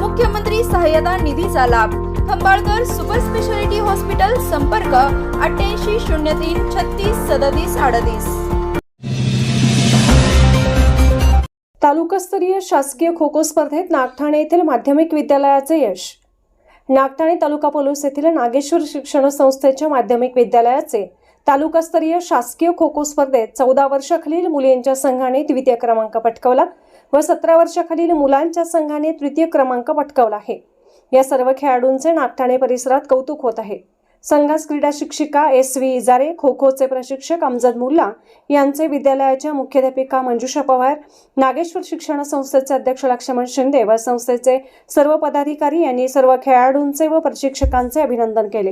मुख्यमंत्री सहाय्यता निधीचा लाभ. खंबाळकर सुपर स्पेशालिटी हॉस्पिटल संपर्क अठ्ठ्याऐंशी शून्य तीन छत्तीस सदतीस अडतीस. तालुकास्तरीय शासकीय खो खो स्पर्धेत नागठाणे येथील माध्यमिक विद्यालयाचे यश. नागठाणे तालुका पोलीस येथील नागेश्वर शिक्षण संस्थेच्या माध्यमिक विद्यालयाचे तालुकास्तरीय शासकीय खो खो स्पर्धेत चौदा वर्षाखालील मुलींच्या संघाने द्वितीय क्रमांक पटकावला. व सतरा वर्षाखालील मुलांच्या संघाने तृतीय क्रमांक पटकावला आहे. या सर्व खेळाडूंचे नागठाणे परिसरात कौतुक होत आहे. संघास क्रीडा शिक्षिका एस व्ही इजारे खो खोचे प्रशिक्षक अमजद मुल्ला यांचे विद्यालयाच्या मुख्याध्यापिका मंजुषा पवार नागेश्वर शिक्षण संस्थेचे अध्यक्ष लक्ष्मण शिंदे व संस्थेचे सर्व पदाधिकारी यांनी सर्व खेळाडूंचे व प्रशिक्षकांचे अभिनंदन केले.